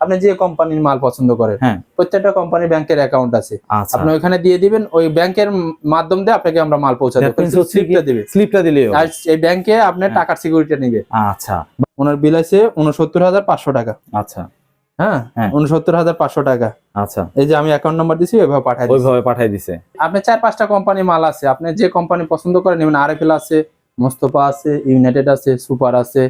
আপনি যে কোম্পানির মাল পছন্দ করেন হ্যাঁ। প্রত্যেকটা কোম্পানির ব্যাংকের অ্যাকাউন্ট আছে। আচ্ছা। আপনি ওইখানে দিয়ে দিবেন ওই ব্যাংকের মাধ্যম দিয়ে আপনাকে আমরা মাল পৌঁছে That means দেবো হচ্ছে কি- স্লিপটা দিবে স্লিপটা দিলেও আর এই ব্যাংকে আপনার হ্যাঁ। টাকার সিকিউরিটি নিবে। আচ্ছা। ওনার বিল আছে উনসত্তর হাজার পাঁচশো টাকা। আচ্ছা। হ্যাঁ হ্যাঁ। উনসত্তর হাজার পাঁচশো টাকা। আচ্ছা। এই যে আমি অ্যাকাউন্ট নাম্বার দিছি ওইভাবে পাঠাই ওইভাবে পাঠাই দিছে। আপনি চার পাঁচটা কোম্পানি মাল আছে। আপনি যে কোম্পানি পছন্দ করেন নেবেন আরএফএল আছে মোস্তফা আছে ইউনাইটেড আছে সুপার আছে।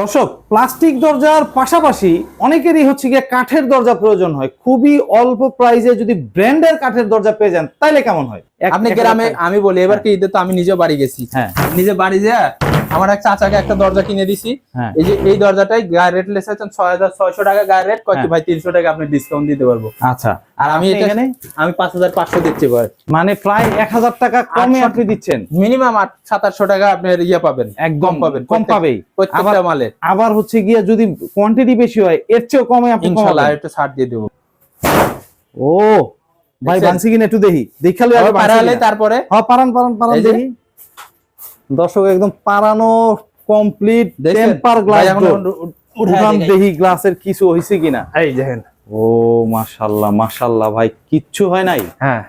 দর্শক প্লাস্টিক দরজার পাশাপাশি অনেকেরই হচ্ছে গিয়ে কাঠের দরজা প্রয়োজন হয়। খুবই অল্প প্রাইসে যদি ব্র্যান্ডের কাঠের দরজা পেয়ে যান তাইলে কেমন হয়? আপনি গ্রামে আমি বলি এবার কি ঈদে তো আমি নিজে বাড়ি গেছি। হ্যাঁ। নিজে বাড়ি যা আমার এক চাচাকে একটা দরজা কিনে দিছি। হ্যাঁ। এই যে এই দরজাটাই গায়ে রেট লেসেছেন ছয় হাজার ছয়শো টাকা গায়ে রেট। কত হ্যাঁ। ভাই তিনশো টাকা আপনি ডিসকাউন্ট দিতে পারব। আচ্ছা। আর আমি এখানে? আমি পাঁচ হাজার পাঁচশো দিচ্ছি ভাই। মানে প্রায় এক হাজার টাকা কমে আপনি দিচ্ছেন? মিনিমাম আট সাতাশশো টাকা আপনার ইয়ে পাবেন। একদম পাবেন, কম পাবেই। প্রত্যেকটা আবার- মালে। আবার হচ্ছে গিয়ে যদি কোয়ান্টিটি বেশি হয় এর চেয়েও কমে আপনি ইনশাল্লাহ পাবেন। একটু ছাড় দিয়ে দেবো। ও ভাই? বানসি কিনা একটু দেখি। দেখালে তারপরে? হ্যাঁ পারান পারান পারান দেখি। দর্শক একদম পারানো কমপ্লিট টেম্পার গ্লাস উঠান। দেখি গ্লাসের কিছু হয়েছে কিনা। এই দেখেন। ও মাশাল্লাহ মাশাল্লাহ ভাই কিচ্ছু হয় নাই? হ্যাঁ।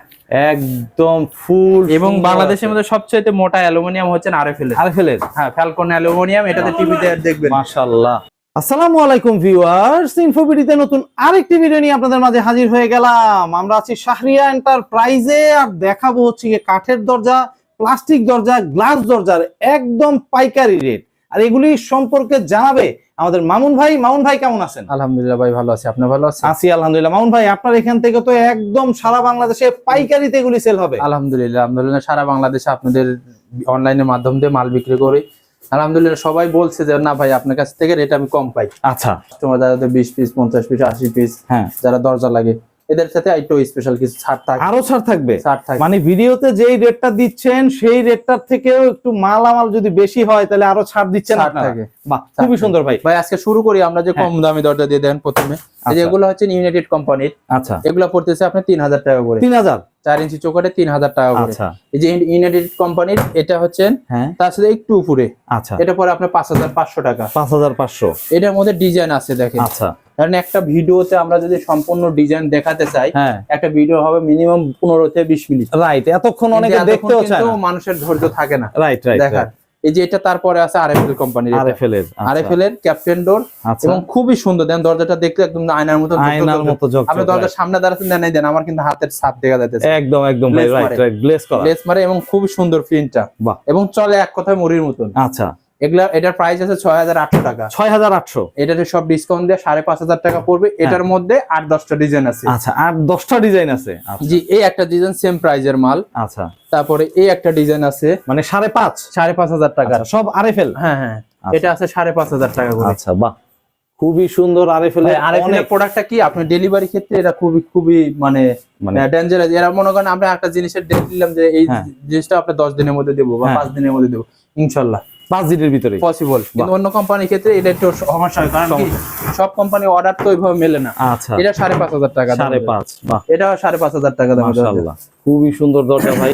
একদম ফুল এবং বাংলাদেশের মধ্যে সবচেয়ে মোটা অ্যালুমিনিয়াম হচ্ছে আরএফএল আর ফেলের হ্যাঁ ফ্যালকন অ্যালুমিনিয়াম এটাতে টিভিতে দেখবেন। মাশাল্লাহ আসসালামু আলাইকুম ভিউয়ার্স ইনফোবিডিতে নতুন আরেকটি ভিডিও নিয়ে আপনাদের মাঝে হাজির হয়ে গেলাম। আমরা আছি শাহরিয়া এন্টারপ্রাইজে আর দেখাবো হচ্ছে কাঠের দরজা। প্লাস্টিক দরজা গ্লাস দরজার একদম পাইকারি রেট আর এগুলি সম্পর্কে জানাবে আমাদের মামুন ভাই। মামুন ভাই কেমন আছেন? আলহামদুলিল্লাহ ভাই ভালো আছি। আপনি ভালো আছেন? আছি আলহামদুলিল্লাহ। মামুন ভাই আপনার এখান থেকে তো একদম সারা বাংলাদেশে পাইকারিতে এগুলি সেল হবে। আলহামদুলিল্লাহ আলহামদুলিল্লাহ সারা বাংলাদেশে আপনাদের অনলাইনের মাধ্যম দিয়ে মাল বিক্রি করি। আলহামদুলিল্লাহ সবাই বলছে যে না ভাই আপনার কাছ থেকে রেট আমি কম পাই। আচ্ছা। তোমার যারা তো বিশ পিস পঞ্চাশ পিস আশি পিস হ্যাঁ। যারা দরজা লাগে। এদের সাথে একটু স্পেশাল কিছু ছাড় থাকে আরও ছাড় থাকবে। ছাড় মানে ভিডিওতে যেই রেটটা দিচ্ছেন সেই রেটটার থেকেও একটু মালামাল যদি বেশি হয় তাহলে আরও ছাড় দিচ্ছেন আপনারা। বাহ খুবই সুন্দর ভাই। ভাই আজকে শুরু করি আমরা যে হ্যাঁ। কম দামি দরজা দিয়ে দেন প্রথমে। এই যে আচ্ছা। হচ্ছে ইউনাইটেড কোম্পানির আচ্ছা। এগুলো পড়তেছে আপনি তিন হাজার টাকা করে। তিন হাজার? চার ইঞ্চি চৌকাটে তিন হাজার টাকা করে। আচ্ছা। এই যে ইউনাইটেড কোম্পানির এটা হচ্ছে হ্যাঁ। তার সাথে একটু উপরে। আচ্ছা। এটা পরে আপনার পাঁচ হাজার পাঁচশো টাকা। পাঁচ হাজার পাঁচশো। এটার মধ্যে ডিজাইন আছে দেখেন। আচ্ছা। কারণ একটা ভিডিওতে আমরা যদি সম্পূর্ণ ডিজাইন দেখাতে চাই হ্যাঁ। একটা ভিডিও হবে মিনিমাম পনেরো থেকে বিশ মিনিট। রাইট এতক্ষণ অনেকে দেখতেও চায় মানুষের ধৈর্য থাকে না। রাইট রাইট দেখার এই যে এটা তারপরে আছে আরএফএল কোম্পানির আরএফএল এর আরএফএল এর ক্যাপ্টেন ডোর আচ্ছা। এবং খুবই সুন্দর। দেন দরজাটা দেখতে একদম আয়নার মতো আয়নার মতো আপনি দরজার সামনে দাঁড়াচ্ছেন দেন দেন আমার কিন্তু হাতের ছাপ দেখা যাচ্ছে একদম একদম রাইট মারে। রাইট গ্লেস করা। লেস মারে এবং খুবই সুন্দর প্রিন্টটা। এবং চলে এক কথায় মুড়ির মতন। আচ্ছা। এগুলা এটার প্রাইস আছে ছয় হাজার আটশো টাকা। ছয় হাজার আটশো। এটাতে সব ডিসকাউন্ট দিয়ে সাড়ে পাঁচ হাজার টাকা পড়বে। এটার মধ্যে আট দশটা ডিজাইন আছে। আচ্ছা আর দশটা ডিজাইন আছে। আচ্ছা, জি এই একটা ডিজাইন সেম প্রাইজের মাল। আচ্ছা। তারপরে এই একটা ডিজাইন আছে মানে সাড়ে পাঁচ? সাড়ে পাঁচ হাজার টাকা। আচ্ছা, সব আরএফএল? হ্যাঁ হ্যাঁ। আচ্ছা। এটা আছে সাড়ে পাঁচ হাজার টাকা করে। আচ্ছা বাহ। খুবই সুন্দর আরএফএল ভাই, আর এখানে প্রোডাক্টটা কি? আপনি ডেলিভারি ক্ষেত্রে এটা খুবই খুবই মানে মানে ডেঞ্জারাস এরা মনে করেন আমরা একটা জিনিসের ডেট দিলাম যে এই হ্যাঁ। জিনিসটা আপনি দশ দিনের মধ্যে দেবো বা হ্যাঁ। পাঁচ দিনের মধ্যে দেবো। ইনশাল্লাহ। পাঁচ দিনের ভিতরে পসিবল কিন্তু অন্য কোম্পানির ক্ষেত্রে এটা একটু সমস্যা হয় কারণ কি সব কোম্পানি অর্ডার তো ওইভাবে মেলে না। আচ্ছা। এটা সাড়ে পাঁচ হাজার টাকা সাড়ে। পাঁচ বাহ। এটাও সাড়ে পাঁচ হাজার টাকা দাম মাশাআল্লাহ। খুবই সুন্দর দরজা ভাই।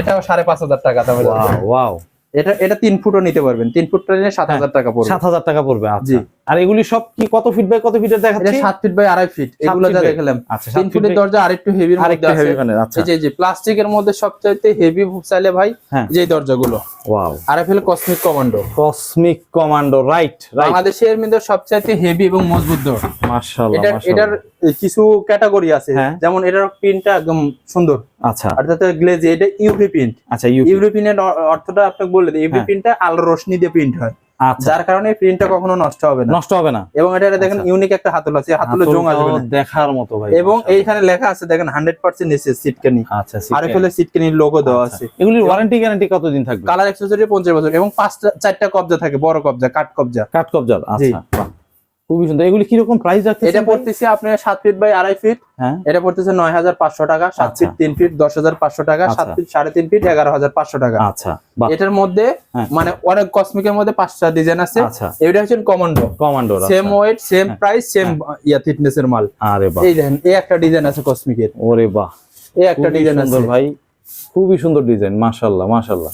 এটাও সাড়ে পাঁচ হাজার টাকা দাম ওয়াও ওয়াও। এটা এটা তিন ফুটও নিতে পারবেন। তিন ফুটটা নিলে সাত হাজার টাকা পড়বে। সাত হাজার টাকা পড়বে জি। আর এগুলি সব কি কত ফিট বাই কত ফিটের এটা দেখাচ্ছি? সাত ফিট বাই আড়াই ফিট এগুলো যা দেখলাম। আচ্ছা তিন ফুটের দরজা আরেকটু হেভির মধ্যে আরেকটা আছে। হেভি মানে আচ্ছা। এই যে যে প্লাস্টিকের মধ্যে সবচাইতে হেভি চাইলে ভাই হ্যাঁ। যে দরজাগুলো। Wow RFL Cosmic Commando Cosmic Commando right right বাংলাদেশের মধ্যে সবচাইতে হেভি এবং মজবুত দর মাশাআল্লাহ এটার এটার কিছু ক্যাটাগরি আছে। হ্যাঁ। যেমন এটার প্রিন্টটা একদম সুন্দর। আচ্ছা। আর তাতে গ্লেজ এটা ইউভি প্রিন্ট আচ্ছা ইউ ইউভি প্রিন্টের অর্থটা আপনাকে বলে দিই। ইউভি। প্রিন্টটা আলো রোশনি দিয়ে প্রিন্ট হয়। যার কারণে প্রিন্টটা কখনো নষ্ট হবে না। নষ্ট হবে না। এবং এটা দেখেন আচ্ছা। ইউনিক একটা হাতল আছে হাতলে জং আসবে না। দেখার মতো ভাই এবং এইখানে লেখা আছে দেখেন 100% নিচে সিটকানি আচ্ছা আরএফএল এর সিটকানির লোগো দেওয়া আছে। এগুলির ওয়ারেন্টি গ্যারান্টি কতদিন থাকবে? কালার এক্সেসরি পঞ্চাশ বছর এবং পাঁচটা চারটা কবজা থাকে বড় কবজা কাট কবজা। কাট কবজা আচ্ছা। খুবই সুন্দর। এগুলি কীরকম প্রাইস রাখতে এটা পড়তেছে আপনার সাত ফিট বাই আড়াই ফিট হ্যাঁ। এটা পড়তেছে নয় হাজার পাঁচশো টাকা। সাত আচ্ছা। ফিট তিন ফিট দশ হাজার পাঁচশো টাকা। সাত আচ্ছা। ফিট সাড়ে তিন ফিট এগারো হাজার পাঁচশো টাকা। আচ্ছা। এটার মধ্যে হ্যাঁ। মানে অনেক কসমিকের মধ্যে পাঁচটা ডিজাইন আছে। আচ্ছা। এটা হচ্ছে Commando কমান্ডোর same weight same. Price same yeah thickness এর মাল। আরে বাহ। এই দেখেন এই একটা ডিজাইন আছে কসমিকের ওরে বাহ। এই একটা ডিজাইন আছে। ভাই। খুবই সুন্দর ডিজাইন মাশাআল্লাহ মাশাআল্লাহ।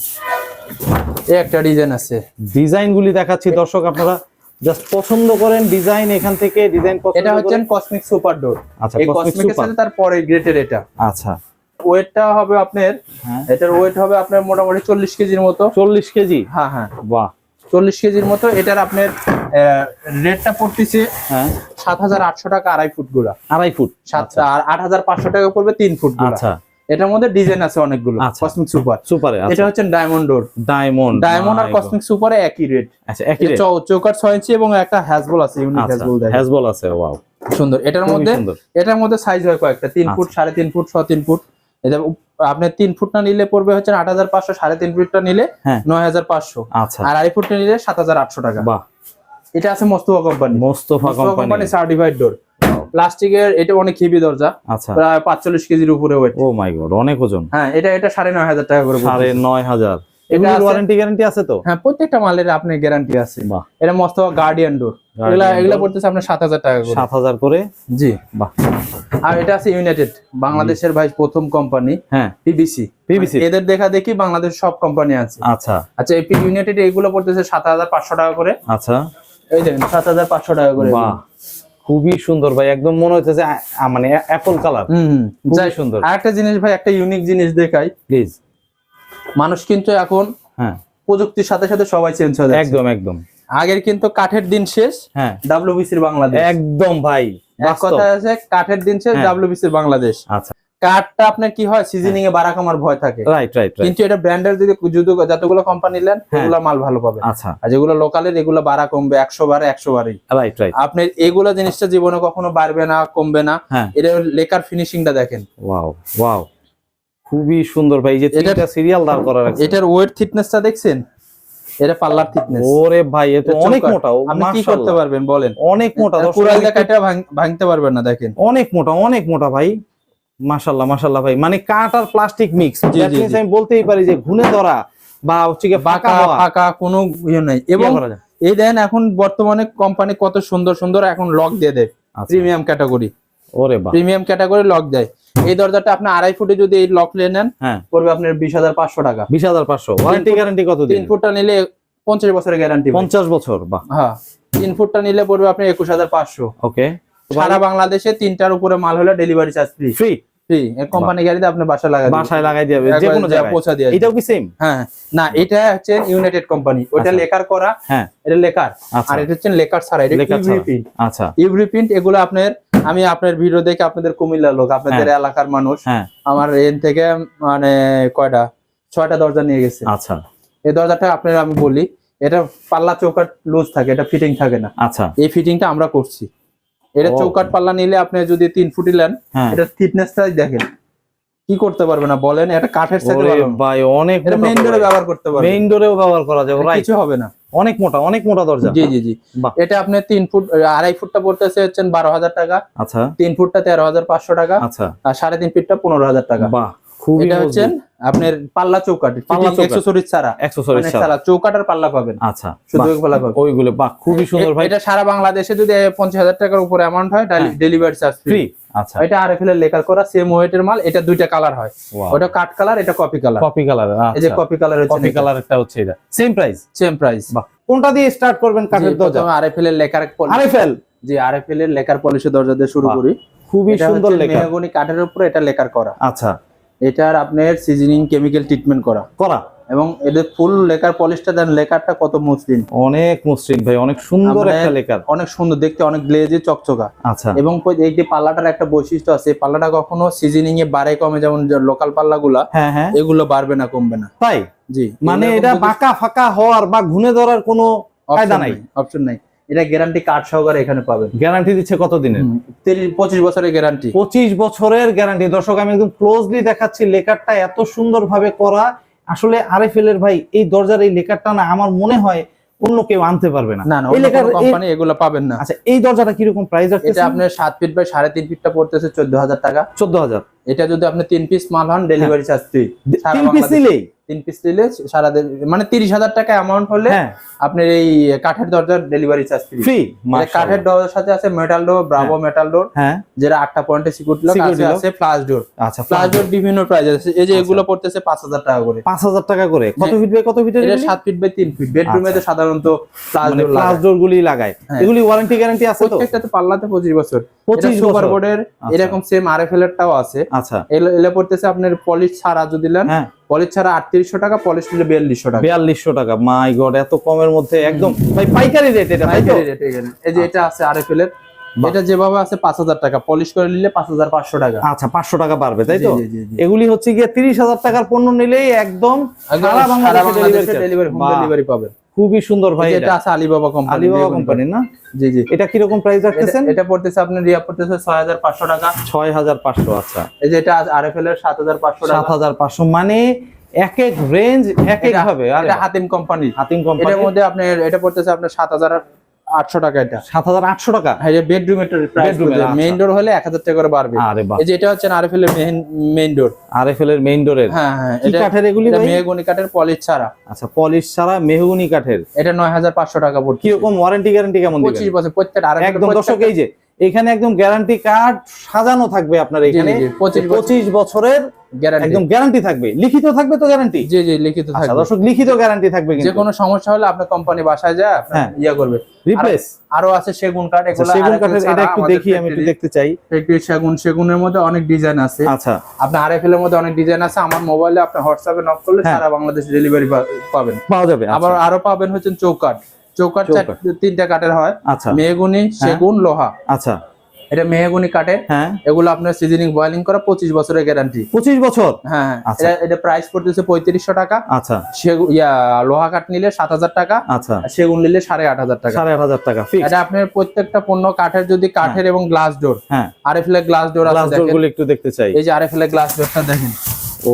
এই একটা ডিজাইন আছে। ডিজাইন গুলি দেখাচ্ছি দর্শক আপনারা। জাস্ট পছন্দ করেন ডিজাইন এখান থেকে ডিজাইন পছন্দ এটা হচ্ছে কসমিক সুপার ডোর আচ্ছা এই কসমিক সাথে তার পরের গ্রেটের এটা। আচ্ছা। ওয়েটটা হবে আপনার হ্যাঁ। এটার ওয়েট হবে আপনার মোটামুটি চল্লিশ কেজির মতো। চল্লিশ কেজি? হ্যাঁ হ্যাঁ। বাহ। চল্লিশ কেজির মতো এটার আপনার রেটটা পড়তেছে হ্যাঁ। সাত হাজার আটশো টাকা আড়াই ফুটগুলা আড়াই ফুট। সাত আর আট হাজার পাঁচশো টাকা পড়বে তিন ফুট আচ্ছা। এটার মধ্যে ডিজাইন আছে অনেকগুলো আচ্ছা। কসমিক সুপার সুপারে এটা আচ্ছা হচ্ছে ডায়মন্ড ডোর ডায়মন্ড ডায়মন্ড আর কসমিক সুপারে একই রেট আচ্ছা একই রেট চৌকার ছয় ইঞ্চি এবং একটা হ্যাজবল আছে ইউনিক আচ্ছা হ্যাজবল দেয় হ্যাজবল আছে ওয়াও সুন্দর। এটার মধ্যে এটার মধ্যে সাইজ হয় কয়েকটা তিন ফুট আচ্ছা। সাড়ে তিন ফুট ছ তিন ফুট। এটা আপনি তিন ফুটটা নিলে পড়বে হচ্ছে আট হাজার পাঁচশো সাড়ে তিন ফুটটা নিলে হ্যাঁ। নয় হাজার পাঁচশো। আচ্ছা। আর আড়াই ফুটটা নিলে সাত হাজার আটশো টাকা। বাহ। এটা আছে Mostafa company. Mostafa company. Company certified door প্লাস্টিকের এটা অনেক হেভি দরজা। আচ্ছা। প্রায় পাঁচচল্লিশ কেজির উপরে ওয়েট। ও মাই গড অনেক ওজন। হ্যাঁ এটা এটা সাড়ে নয় হাজার টাকা করে সাড়ে নয় হাজার। এটা ওয়ারেন্টি গ্যারান্টি আছে তো? হ্যাঁ প্রত্যেকটা মালের আপনার গ্যারান্টি আছে। বাহ। এটা মস্তফা গার্ডিয়ান ডোর এগুলা door। এগুলা পড়তেছে আপনার সাত হাজার টাকা করে। সাত হাজার করে? জি। বাহ। আর এটা আছে ইউনাইটেড বাংলাদেশের ভাই প্রথম কোম্পানি হ্যাঁ। পিবিসি এদের দেখা দেখি বাংলাদেশ সব কোম্পানি আছে। আচ্ছা। আচ্ছা এই ইউনাইটেড এগুলো পড়তেছে সাত হাজার পাঁচশো টাকা করে। আচ্ছা। এই দেখেন সাত হাজার পাঁচশো টাকা করে। বাহ। খুবই সুন্দর ভাই একদম মনে হচ্ছে যে মানে অ্যাপল কালার যাই সুন্দর। আর একটা জিনিস ভাই একটা ইউনিক জিনিস দেখাই। প্লিজ মানুষ কিন্তু এখন হ্যাঁ। প্রযুক্তির সাথে সাথে সবাই চেঞ্জ হয়ে একদম একদম। আগের কিন্তু কাঠের দিন শেষ হ্যাঁ। ডাব্লিউবিসির বাংলাদেশ। একদম ভাই কথা আছে কাঠের দিন শেষ হ্যাঁ। ডাব্লিউবিসির বাংলাদেশ। আচ্ছা। কাঠটা আপনার কি হয়? সিজনিং এ বাড়া কমার ভয় থাকে। রাইট রাইট কিন্তু এটা ব্র্যান্ডের যদি যতগুলো কোম্পানি নেন হ্যাঁ। ওগুলো মাল ভালো পাবে আচ্ছা। আর যেগুলো লোকালের এগুলো বাড়া কমবে একশো বারে একশো বারেই। রাইট রাইট আপনার এগুলো জিনিসটা জীবনে কখনো বাড়বে না কমবে না। হ্যাঁ। এটা লেকার ফিনিশিংটা দেখেন। ওয়াও ওয়াও খুবই সুন্দর ভাই যে এটা- তিনটা সিরিয়াল দাঁড় করা রাখছে এটার ওয়েট থিকনেসটা দেখছেন? এটা পাল্লার থিকনেস ওরে ভাই এ তো অনেক মোটা আপনি কি করতে পারবেন বলেন। অনেক মোটা কুড়াল দেখাটা ভাঙতে পারবেন না দেখেন। অনেক মোটা অনেক মোটা ভাই। মাশাল্লাহ মাশাল্লাহ ভাই। মানে কাঠ আর প্লাস্টিক মিক্স। আমি বলতেই পারি যে ঘুনে ধরা বা হচ্ছে বাঁকা ফাঁকা কোনো ইয়ে নাই। এবং। এই দেন এখন বর্তমানে কোম্পানি কত সুন্দর সুন্দর এখন লক দিয়ে দেয়। আচ্ছা। প্রিমিয়াম ক্যাটাগরি ওরে প্রিমিয়াম ক্যাটাগরি লক দেয়। এই দরজাটা আপনি আড়াই ফুটে যদি এই লক নিয়ে নেন হ্যাঁ। পড়বে আপনার বিশ হাজার পাঁচশো টাকা। বিশ হাজার পাঁচশো। ওয়ারেন্টি গ্যারান্টি কত তিন ফুটটা নিলে পঞ্চাশ বছরের গ্যারান্টি পঞ্চাশ বছর বাহ। হ্যাঁ তিন ফুটটা নিলে পড়বে আপনার একুশ হাজার পাঁচশো। ওকে সারা বাংলাদেশে তিনটার উপরে মাল হলে delivery charge free free free company গাড়িতে আপনি বাসা লাগাই বাসায় লাগাই দিয়ে যে কোনো জায়গায়। পৌঁছা দিয়ে এটাও কি সেম হ্যাঁ না এটা হচ্ছে ইউনাইটেড কোম্পানি ওটা আচ্ছা। লেকার করা হ্যাঁ। এটা লেকার। আচ্ছা। আর এটা হচ্ছে লেকার ছাড়া এটা আচ্ছা। এগুলো আপনার আমি আপনার ভিডিও দেখে আপনাদের কুমিল্লা লোক আপনাদের এলাকার মানুষ। হ্যাঁ। আমার এন থেকে মানে কয়টা? ছয়টা দরজা নিয়ে গেছে। আচ্ছা। এই দরজাটা আপনার আমি বলি এটা পাল্লা চৌকাট লুজ থাকে এটা ফিটিং থাকে না। আচ্ছা। এই ফিটিংটা আমরা করছি। এটা ও। চৌকাট পাল্লা নিলে আপনি যদি তিন ফুটি নেন এটা এটা থিকনেসটাই দেখেন। কি করতে পারবে না বলেন এটা কাঠের সাথে ভাই অনেক এটা মেইন ডোরে ব্যবহার করতে পারবে। মেইন ডোরেও ব্যবহার করা যাবে রাইট কিছু হবে না। অনেক মোটা অনেক মোটা দরজা। জি জি জি। এটা আপনি তিন ফুট আড়াই ফুটটা পড়তেছে হচ্ছেন বারো হাজার টাকা। আচ্ছা। তিন ফুটটা তেরো হাজার পাঁচশো টাকা। আচ্ছা। আর সাড়ে তিন ফিটটা পনেরো হাজার টাকা। বাহ। খুবই এটা হচ্ছেন আপনার পাল্লা চৌকাট পাল্লা চৌকাঠ। এক্সেসরিজ ছাড়া। অ্যাকসেসরিজ মানে ছাড়া। চৌকাট আর পাল্লা পাবেন। আচ্ছা শুধু পাল্লা পাবেন। ওইগুলো বাহ খুবই সুন্দর ভাই। এটা সারা বাংলাদেশে যদি পঞ্চাশ হাজার টাকার উপরে অ্যামাউন্ট হয়। ডেলিভারি চার্জ ফ্রি আচ্ছা। এটা আর এর লেকার করা সেম ওয়েটের মাল এটা দুইটা কালার হয়। ওটা কাট কালার এটা কপি কালার কপি কালার এই যে কপি কালার হচ্ছে কপি কালারটা হচ্ছে এটা। সেম প্রাইস সেম প্রাইস বাহ কোনটা দিয়ে স্টার্ট করবেন কাঠের দরজা? আরএফএল এর লেকার আরএফএল যে আরএফএল এর লেকার পলিশের দরজা দিয়ে শুরু করি। খুবই সুন্দর হচ্ছে লেখা মেহগনি কাঠের উপরে এটা লেকার করা। আচ্ছা। এটার আপনার সিজনিং কেমিক্যাল ট্রিটমেন্ট করা। করা। এবং এদের ফুল লেকার পলিশটা দেন লেকারটা কত মসৃণ। অনেক মসৃণ ভাই অনেক সুন্দর একটা লেকার। অনেক সুন্দর দেখতে অনেক গ্লেজি চকচকা। আচ্ছা। এবং এই যে পাল্লাটার একটা বৈশিষ্ট্য আছে পাল্লাটা কখনো সিজনিং এ বাড়ে কমে যেমন লোকাল পাল্লাগুলা হ্যাঁ হ্যাঁ। এগুলো বাড়বে না কমবে না। তাই? জি। মানে এটা বাঁকা ফাঁকা হওয়ার বা ঘুনে ধরার কোনো কায়দা নাই? অপশন নাই। এটা গ্যারান্টি কার্ড সহকারে এখানে পাবেন। গ্যারান্টি দিচ্ছে কত দিনের তিরিশ পঁচিশ বছরের গ্যারান্টি পঁচিশ বছরের গ্যারান্টি দর্শক আমি একদম ক্লোজলি দেখাচ্ছি লেকারটা এত সুন্দর ভাবে করা। আসলে আরএফএল এর ভাই এই দরজার এই লেকারটা না আমার মনে হয় অন্য কেউ আনতে পারবে না। না এই লেকার কোম্পানি এগুলো পাবেন না। আচ্ছা এই দরজাটা কীরকম প্রাইস আছে এটা আপনার সাত ফিট বাই সাড়ে তিন ফিটটা পড়তেছে চোদ্দ হাজার টাকা। চোদ্দ হাজার। এটা যদি আপনি তিন পিস মাল হন ডেলিভারি চার্জ ফ্রি সারা তিন পিস বাংলাদেশে। নিলেই? তিন পিস নিলে সারা মানে তিরিশ হাজার টাকা অ্যামাউন্ট হলে হ্যাঁ। আপনার এই কাঠের দরজার ডেলিভারি চার্জ ফ্রি কাঠের দরজার সাথে আছে metal door Bravo metal door হ্যাঁ। যেটা আটটা পয়েন্টে সিকিউরিটি লক আছে। ফ্লাশ ডোর আচ্ছা ফ্লাশ ডোর বিভিন্ন প্রাইস আছে এই যে আচ্ছা। এগুলো পড়তেছে পাঁচ হাজার টাকা করে। পাঁচ হাজার টাকা করে। কত হ্যাঁ। ফিট বাই কত ফিটের এটা সাত ফিট বাই তিন ফিট বেডরুমে তো সাধারণত ফ্লাশ ডোর ক্লাস ডোর গুলি লাগায়। হ্যাঁ। এগুলি ওয়ারেন্টি গ্যারান্টি আছে তো? প্রত্যেকটাতে পাল্লাতে পঁচিশ বছর। পঁচিশ সুপার বোর্ডের আচ্ছা। এরকম সেম আর এফ এল এরটাও আছে। আচ্ছা। এলে পড়তেছে আপনার পলিশ ছাড়া যদি নেন হ্যাঁ। পলিশ ছাড়া আটত্রিশশো টাকা পলিশ নিলে বিয়াল্লিশশো টাকা। বিয়াল্লিশশো টাকা। মাই গড এত কমের মধ্যে একদম ভাই পাইকারি রেট এটা পাইকারি রেট এখানে। এই যে এটা আছে আর এফ এল এর এটা যেভাবে আছে পাঁচ হাজার টাকা। পলিশ করে নিলে পাঁচ হাজার পাঁচশো টাকা। আচ্ছা পাঁচশো টাকা পারবে তাই তো। এগুলি হচ্ছে গিয়ে তিরিশ হাজার টাকার পণ্য নিলেই একদম সারা বাংলাদেশে ডেলিভারি হোম ডেলিভারি পাবেন। খুবই সুন্দর ভাই এটা। আছে আলিবাবা কোম্পানি আলিবাবা কোম্পানি না? জি জি। এটা কি রকম প্রাইস রাখতেছেন? এটা- পড়তেছে আপনার রিয়া পড়তেছে ছয় হাজার পাঁচশো টাকা। ছয় হাজার পাঁচশো আচ্ছা। এই যে এটা আরএফএল এফ এল এর সাত হাজার পাঁচশো সাত টাকা হাজার পাঁচশো মানে এক এক রেঞ্জ এক এক ভাবে আর এটা হাতিম কোম্পানি হাতিম কোম্পানি এর মধ্যে আপনার এটা পড়তেছে আপনার সাত হাজার আটশো টাকা এটা। সাত হাজার আটশো টাকা? হ্যাঁ আচ্ছা। মেইন ডোর হলে এক হাজার টাকা করে বাড়বে। আরে বাহ। এই যে এটা হচ্ছে আর এফ এল এর main main door R F L এর? মেইন ডোরের হ্যাঁ। হ্যাঁ এটা কাঠের এগুলি মেহগনি কাঠের পলিশ ছাড়া। আচ্ছা পলিশ ছাড়া মেহগনি কাঠের? এটা নয় হাজার পাঁচশো টাকা পড়ছে। কীরকম ওয়ারেন্টি গ্যারান্টি কেমন দিবেন? পঁচিশ বছর প্রত্যেকটা একদম দর্শক এই যে এখানে একদম গ্যারান্টি কার্ড সাজানো থাকবে আপনার এখানে জি, জি, 25 বছর। পঁচিশ বছরের গ্যারান্টি একদম গ্যারান্টি থাকবে। লিখিত থাকবে তো গ্যারান্টি জি জি লিখিত আচ্ছা থাকবে। দর্শক লিখিত গ্যারান্টি থাকবে যে কোনো সমস্যা হলে আপনার কোম্পানি বাসায় যায় হ্যাঁ। ইয়া করবে। রিপ্লেস আরও আছে সেগুন কাঠ এগুলো আচ্ছা, সেগুন কাঠের এটা একটু দেখি আমি একটু দেখতে চাই। একটু সেগুন সেগুনের মধ্যে অনেক ডিজাইন আছে। আচ্ছা। আপনার আর এফ এর মধ্যে অনেক ডিজাইন আছে। আমার মোবাইলে আপনি হোয়াটসঅ্যাপে নক করলে হ্যাঁ। সারা বাংলাদেশ ডেলিভারি পাবেন। পাওয়া যাবে আবার আবার আরও পাবেন হচ্ছে চৌকাঠ। চৌকাঠ। তিনটা কাঠের হয়। আচ্ছা। মেহগুনি সেগুন লোহা। আচ্ছা। এটা মেহগুনি কাঠের। হ্যাঁ। এগুলো আপনার সিজনিং বয়েলিং করা পঁচিশ বছরের গ্যারান্টি পঁচিশ বছর? হ্যাঁ হ্যাঁ। আচ্ছা। এটা প্রাইস পড়তেছে পঁয়ত্রিশশো টাকা। আচ্ছা। ইয়া লোহা কাঠ নিলে সাত হাজার টাকা। আচ্ছা। সেগুন নিলে সাড়ে আট হাজার টাকা। সাড়ে আট হাজার টাকা এটা আপনার প্রত্যেকটা পণ্য কাঠের যদি কাঠের এবং গ্লাস ডোর হ্যাঁ। আর এফ গ্লাস ডোর আছে গুলো একটু দেখতে চাই। এই যে আর এফ গ্লাস ডোরটা দেখেন। ও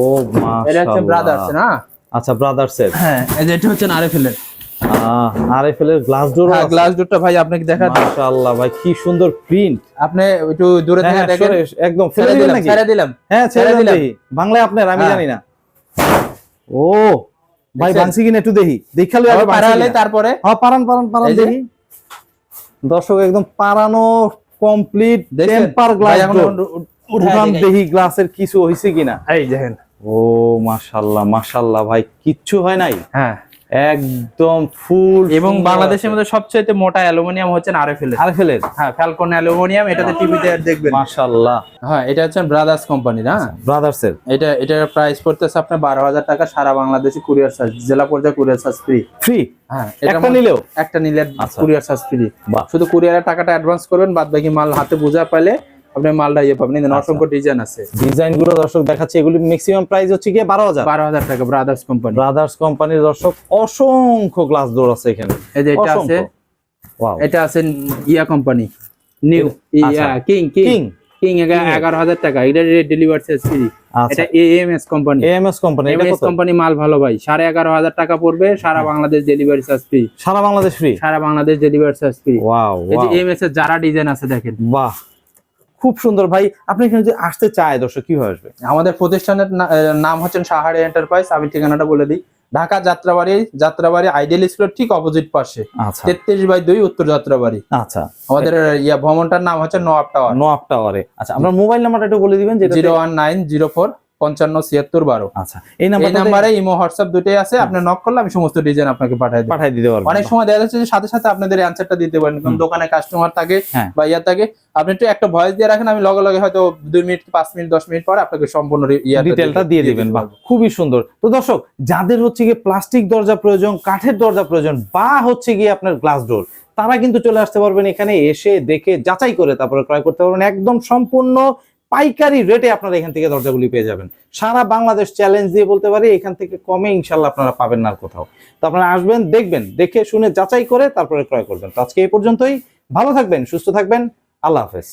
এটা হচ্ছে ব্রাদার্স না? আচ্ছা ব্রাদার্স এর। হ্যাঁ এই যে এটা হচ্ছে আর এফ এর গ্লাস ডোর হ্যাঁ গ্লাস ডোরটা ভাই আপনাকে দেখা মাশাআল্লাহ ভাই কি সুন্দর প্রিন্ট আপনি একটু দূরে থেকে দেখেন। একদম ছেড়ে দিলাম ছেড়ে দিলাম। হ্যাঁ ছেড়ে ছেড়ে দিলাম। দিলাম। বাংলায় আপনার আমি হ্যাঁ। জানি না। ও ভাই দেখছেন? বানসি একটু দেখি। দেখালে আবার পারা তারপরে? হ্যাঁ পারান পারান পারান দেখি। দর্শক একদম পারানো কমপ্লিট? টেম্পার গ্লাস এখন উঠান দেখি গ্লাসের কিছু হইছে কিনা। এই দেখেন। ও মাশাআল্লাহ মাশাআল্লাহ ভাই কিচ্ছু হয় নাই? হ্যাঁ। একদম ফুল এবং বাংলাদেশের মধ্যে সবচেয়ে মোটা অ্যালুমিনিয়াম হচ্ছে আর এফ এর আর ফেলের হ্যাঁ ফ্যালকন অ্যালুমিনিয়াম এটাতে টিভিতে দেখবেন। মাশাআল্লাহ। হ্যাঁ এটা হচ্ছে ব্রাদার্স কোম্পানি না? ব্রাদার্স এর এটা এটার প্রাইস পড়তেছে আপনার বারো হাজার টাকা সারা বাংলাদেশে কুরিয়ার চার্জ জেলা পর্যায়ে কুরিয়ার চার্জ ফ্রি ফ্রি হ্যাঁ একটা নিলেও? একটা নিলে আচ্ছা। কুরিয়ার চার্জ ফ্রি শুধু কুরিয়ারের টাকাটা অ্যাডভান্স করবেন বাদ বাকি মাল হাতে বোঝা পাইলে আপনি মালটা ইয়ে পাবেন। এখানে আচ্ছা। অসংখ্য ডিজাইন আছে। ডিজাইনগুলো দর্শক দেখাচ্ছে এগুলি ম্যাক্সিমাম প্রাইস হচ্ছে গিয়ে বারো হাজার। বারো হাজার টাকা ব্রাদার্স কোম্পানি ব্রাদার্স কোম্পানির দর্শক অসংখ্য গ্লাস ডোর আছে এখানে। এই যে এটা আছে এটা আছে ইয়া কোম্পানি নিউ ইয়া আচ্ছা। কিং কিং কিং কিং এগারো হাজার টাকা এটা ডেলিভার চার্জ ফ্রি আচ্ছা। এটা এএমএস কোম্পানি এএমএস কোম্পানি মাল ভালো ভাই সাড়ে এগারো হাজার টাকা পড়বে সারা বাংলাদেশ ডেলিভারি চার্জ ফ্রি সারা বাংলাদেশ ফ্রি সারা Bangladesh delivery charge free wow এই যে ওয়াও এমএস এর যারা ডিজাইন আছে দেখেন। বাহ। খুব সুন্দর। ভাই আপনি এখানে যদি আসতে চায় দর্শক কীভাবে হয়ে আসবে? আমাদের প্রতিষ্ঠানের নাম হচ্ছেন সাহারে এন্টারপ্রাইজ। আমি ঠিকানাটা বলে দিই। ঢাকা যাত্রাবাড়ি যাত্রাবাড়ি আইডিয়াল স্কুলের ঠিক অপোজিট পাশে। আচ্ছা। তেত্রিশ বাই দুই উত্তর যাত্রাবাড়ি। আচ্ছা। আমাদের ইয়া ভবনটার নাম হচ্ছে নোয়াব টাওয়ার। নোয়াব টাওয়ারে। আচ্ছা আপনার মোবাইল নাম্বারটা একটু বলে দিবেন যে zero one nine zero four পঞ্চান্ন ছিয়াত্তর বারো। আচ্ছা এই নাম্বারে ইমো হোয়াটসঅ্যাপ দুটোই আছে। আপনি নক করলে আমি সমস্ত ডিজাইন আপনাকে দিতে অনেক সময় দেখা যাচ্ছে যে সাথে সাথে আপনাদের অ্যান্সারটা দিতে পারেন। কারণ দোকানে কাস্টমার থাকে হ্যাঁ। বা ইয়া থাকে। আপনি একটু একটা ভয়েস দিয়ে রাখেন আমি লগে লগে হয়তো দুই মিনিট পাঁচ মিনিট দশ মিনিট পরে আপনাকে সম্পূর্ণ ডিটেলটা দিয়ে দিবেন খুবই সুন্দর। তো দর্শক যাদের হচ্ছে গিয়ে প্লাস্টিক দরজা প্রয়োজন কাঠের দরজা প্রয়োজন বা হচ্ছে গিয়ে আপনার গ্লাস ডোর তারা কিন্তু চলে আসতে পারবেন এখানে এসে দেখে যাচাই করে তারপরে ক্রয় করতে পারবেন। একদম সম্পূর্ণ পাইকারি রেটে আপনারা এখান থেকে দরজাগুলি পেয়ে যাবেন। সারা বাংলাদেশ চ্যালেঞ্জ দিয়ে বলতে পারি, এখান থেকে কমে ইনশাল্লাহ আপনারা পাবেন না আর কোথাও। তো আপনারা আসবেন, দেখবেন, দেখে শুনে যাচাই করে তারপরে ক্রয় করবেন। তো আজকে এই পর্যন্তই। ভালো থাকবেন, সুস্থ থাকবেন। আল্লাহ হাফেজ।